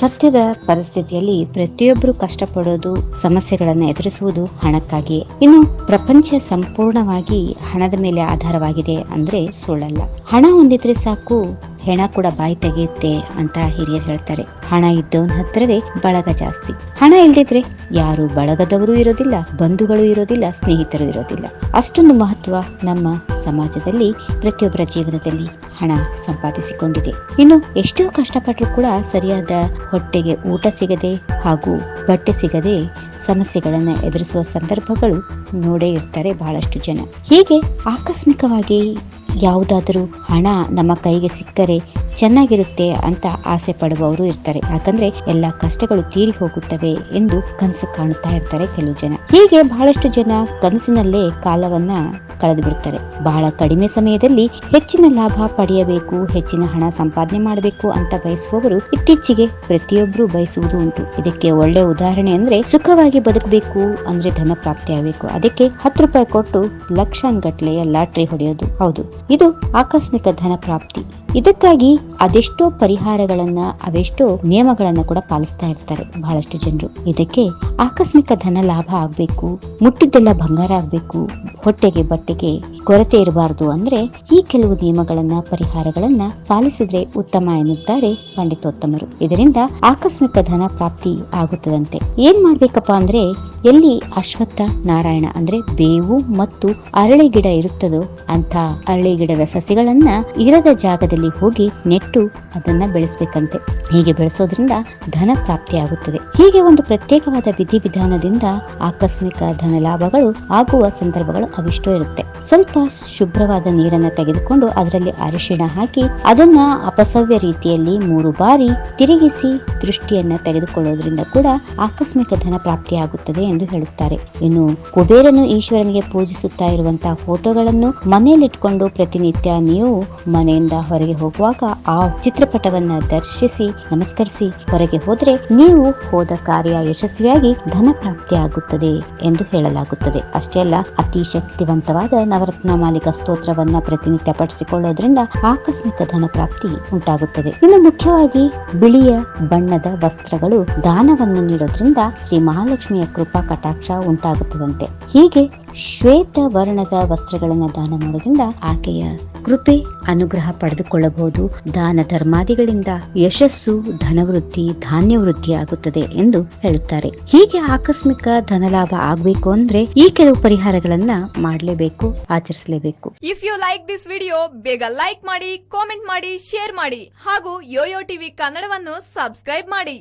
ಸದ್ಯದ ಪರಿಸ್ಥಿತಿಯಲ್ಲಿ ಪ್ರತಿಯೊಬ್ಬರು ಕಷ್ಟಪಡೋದು, ಸಮಸ್ಯೆಗಳನ್ನು ಎದುರಿಸುವುದು ಹಣಕ್ಕಾಗಿ. ಇನ್ನು ಪ್ರಪಂಚ ಸಂಪೂರ್ಣವಾಗಿ ಹಣದ ಮೇಲೆ ಆಧಾರವಾಗಿದೆ ಅಂದ್ರೆ ಸುಳ್ಳಲ್ಲ. ಹಣ ಹೊಂದಿದ್ರೆ ಸಾಕು ಹೆಣ ಕೂಡ ಬಾಯಿ ತೆಗೆಯುತ್ತೆ ಅಂತ ಹಿರಿಯರು ಹೇಳ್ತಾರೆ. ಹಣ ಇದ್ದವನ ಹತ್ರವೇ ಬಳಗ ಜಾಸ್ತಿ. ಹಣ ಇಲ್ದಿದ್ರೆ ಯಾರು ಬಳಗದವರು ಇರೋದಿಲ್ಲ, ಬಂಧುಗಳು ಇರೋದಿಲ್ಲ, ಸ್ನೇಹಿತರು ಇರೋದಿಲ್ಲ. ಅಷ್ಟೊಂದು ಮಹತ್ವ ನಮ್ಮ ಸಮಾಜದಲ್ಲಿ, ಪ್ರತಿಯೊಬ್ಬರ ಜೀವನದಲ್ಲಿ ಹಣ ಸಂಪಾದಿಸಿಕೊಂಡಿದೆ. ಇನ್ನು ಎಷ್ಟೋ ಕಷ್ಟಪಟ್ಟರು ಕೂಡ ಸರಿಯಾದ ಹೊಟ್ಟೆಗೆ ಊಟ ಸಿಗದೆ ಹಾಗೂ ಬಟ್ಟೆ ಸಿಗದೆ ಸಮಸ್ಯೆಗಳನ್ನು ಎದುರಿಸುವ ಸಂದರ್ಭಗಳು ನೋಡೇ ಇರ್ತಾರೆ ಬಹಳಷ್ಟು ಜನ. ಹೀಗೆ ಆಕಸ್ಮಿಕವಾಗಿ ಯಾವುದಾದರೂ ಹಣ ನಮ್ಮ ಕೈಗೆ ಸಿಕ್ಕರೆ ಚೆನ್ನಾಗಿರುತ್ತೆ ಅಂತ ಆಸೆ ಪಡುವವರು ಇರ್ತಾರೆ. ಯಾಕಂದ್ರೆ ಎಲ್ಲ ಕಷ್ಟಗಳು ತೀರಿ ಹೋಗುತ್ತವೆ ಎಂದು ಕನಸು ಕಾಣುತ್ತಾ ಇರ್ತಾರೆ ಕೆಲವು ಜನ. ಹೀಗೆ ಬಹಳಷ್ಟು ಜನ ಕನಸಿನಲ್ಲೇ ಕಾಲವನ್ನ ಕಳೆದು ಬಿಡ್ತಾರೆ ಬಹಳ ಕಡಿಮೆ ಸಮಯದಲ್ಲಿ ಹೆಚ್ಚಿನ ಲಾಭ ಪಡೆಯಬೇಕು, ಹೆಚ್ಚಿನ ಹಣ ಸಂಪಾದನೆ ಮಾಡಬೇಕು ಅಂತ ಬಯಸುವವರು ಇತ್ತೀಚೆಗೆ ಪ್ರತಿಯೊಬ್ಬರು ಬಯಸುವುದು ಉಂಟು. ಇದಕ್ಕೆ ಒಳ್ಳೆ ಉದಾಹರಣೆ ಅಂದ್ರೆ ಸುಖವಾಗಿ ಬದುಕಬೇಕು ಅಂದ್ರೆ ಧನ ಪ್ರಾಪ್ತಿ ಆಗಬೇಕು. ಅದಕ್ಕೆ ಹತ್ತು ರೂಪಾಯಿ ಕೊಟ್ಟು ಲಕ್ಷಾನ್ಗಟ್ಲೆಯ ಲಾಟ್ರಿ ಹೊಡೆಯೋದು. ಹೌದು, ಇದು ಆಕಸ್ಮಿಕ ಧನ ಪ್ರಾಪ್ತಿ. ಇದಕ್ಕಾಗಿ ಅದೆಷ್ಟೋ ಪರಿಹಾರಗಳನ್ನು ಅವೆಷ್ಟೋ ನಿಯಮಗಳನ್ನು ಕೂಡ ಪಾಲಿಸ್ತಾ ಇರ್ತಾರೆ ಬಹಳಷ್ಟು ಜನರು. ಇದಕ್ಕೆ ಆಕಸ್ಮಿಕ ಧನ ಲಾಭ ಆಗ್ಬೇಕು, ಮುಟ್ಟಿದ್ದೆಲ್ಲ ಬಂಗಾರ ಆಗ್ಬೇಕು, ಹೊಟ್ಟೆಗೆ ಬಟ್ಟೆಗೆ ಕೊರತೆ ಇರಬಾರದು ಅಂದ್ರೆ ಈ ಕೆಲವು ನಿಯಮಗಳನ್ನ, ಪರಿಹಾರಗಳನ್ನ ಪಾಲಿಸಿದ್ರೆ ಉತ್ತಮ ಎನ್ನುತ್ತಾರೆ ಪಂಡಿತೋತ್ತಮರು. ಇದರಿಂದ ಆಕಸ್ಮಿಕ ಧನ ಪ್ರಾಪ್ತಿ ಆಗುತ್ತದಂತೆ. ಏನ್ ಮಾಡ್ಬೇಕಪ್ಪ ಅಂದ್ರೆ, ಎಲ್ಲಿ ಅಶ್ವತ್ಥ ನಾರಾಯಣ ಅಂದ್ರೆ ಬೇವು ಮತ್ತು ಅರಳಿ ಗಿಡ ಇರುತ್ತದೋ ಅಂತ ಅರಳಿ ಗಿಡದ ಸಸಿಗಳನ್ನ ಇರದ ಜಾಗದಲ್ಲಿ ಹೋಗಿ ನೆಟ್ಟು ಅದನ್ನ ಬೆಳೆಸ್ಬೇಕಂತೆ. ಹೀಗೆ ಬೆಳೆಸೋದ್ರಿಂದ ಧನ ಪ್ರಾಪ್ತಿ ಆಗುತ್ತದೆ. ಹೀಗೆ ಒಂದು ಪ್ರತ್ಯೇಕವಾದ ವಿಧಿವಿಧಾನದಿಂದ ಆಕಸ್ಮಿಕ ಧನ ಲಾಭಗಳು ಆಗುವ ಸಂದರ್ಭಗಳು ಅವಿಷ್ಟೋ ಇರುತ್ತೆ. ಸ್ವಲ್ಪ ಶುಭ್ರವಾದ ನೀರನ್ನ ತೆಗೆದುಕೊಂಡು ಅದರಲ್ಲಿ ಅರಿಶಿಣ ಹಾಕಿ ಅದನ್ನ ಅಪಸವ್ಯ ರೀತಿಯಲ್ಲಿ ಮೂರು ಬಾರಿ ತಿರುಗಿಸಿ ದೃಷ್ಟಿಯನ್ನ ತೆಗೆದುಕೊಳ್ಳೋದ್ರಿಂದ ಕೂಡ ಆಕಸ್ಮಿಕ ಧನ ಪ್ರಾಪ್ತಿಯಾಗುತ್ತದೆ ಎಂದು ಹೇಳುತ್ತಾರೆ. ಇನ್ನು ಕುಬೇರನು ಈಶ್ವರನಿಗೆ ಪೂಜಿಸುತ್ತಾ ಇರುವಂತಹ ಫೋಟೋಗಳನ್ನು ಮನೆಯಲ್ಲಿಟ್ಕೊಂಡು ಪ್ರತಿನಿತ್ಯ ನೀವು ಮನೆಯಿಂದ ಹೊರಗೆ ಹೋಗುವಾಗ ಆ ಚಿತ್ರಪಟವನ್ನ ದರ್ಶಿಸಿ, ನಮಸ್ಕರಿಸಿ, ಹೊರಗೆ ಹೋದ್ರೆ ನೀವು ಹೋದ ಕಾರ್ಯ ಯಶಸ್ವಿಯಾಗಿ ಧನ ಪ್ರಾಪ್ತಿಯಾಗುತ್ತದೆ ಎಂದು ಹೇಳಲಾಗುತ್ತದೆ. ಅಷ್ಟೇ ಅಲ್ಲ, ಅತಿ ಶಕ್ತಿವಂತವಾದ ನವರತ್ನ ಮಾಲಿಕ ಸ್ತೋತ್ರವನ್ನ ಪ್ರತಿನಿತ್ಯ ಪಡಿಸಿಕೊಳ್ಳೋದ್ರಿಂದ ಆಕಸ್ಮಿಕ ಧನ ಪ್ರಾಪ್ತಿ ಉಂಟಾಗುತ್ತದೆ. ಇನ್ನು ಮುಖ್ಯವಾಗಿ ಬಿಳಿಯ ಬಣ್ಣದ ವಸ್ತ್ರಗಳು ದಾನವನ್ನು ನೀಡೋದ್ರಿಂದ ಶ್ರೀ ಮಹಾಲಕ್ಷ್ಮಿಯ ಕೃಪಾ ಕಟಾಕ್ಷ ಉಂಟಾಗುತ್ತದಂತೆ. ಹೀಗೆ ಶ್ವೇತ ವರ್ಣದ ವಸ್ತ್ರಗಳನ್ನು ದಾನ ಮಾಡೋದ್ರಿಂದ ಆಕೆಯ ಕೃಪೆ, ಅನುಗ್ರಹ ಪಡೆದುಕೊಳ್ಳಬಹುದು. ದಾನ ಧರ್ಮಾದಿಗಳಿಂದ ಯಶಸ್ಸು, ಧನವೃದ್ಧಿ ಧಾನ್ಯ ವೃದ್ಧಿ ಆಗುತ್ತದೆ ಎಂದು ಹೇಳುತ್ತಾರೆ. ಹೀಗೆ ಆಕಸ್ಮಿಕ ಧನಲಾಭ ಆಗಬೇಕು ಅಂದ್ರೆ ಈ ಕೆಲವು ಪರಿಹಾರಗಳನ್ನ ಮಾಡಲೇಬೇಕು, ಆಚರಿಸಲೇಬೇಕು. If you like this video ಬೇಗ ಲೈಕ್ ಮಾಡಿ ಕಾಮೆಂಟ್ ಮಾಡಿ ಶೇರ್ ಮಾಡಿ ಹಾಗೂ ಯೋಯೋ ಟಿವಿ ಕನ್ನಡವನ್ನು ಸಬ್ಸ್ಕ್ರೈಬ್ ಮಾಡಿ.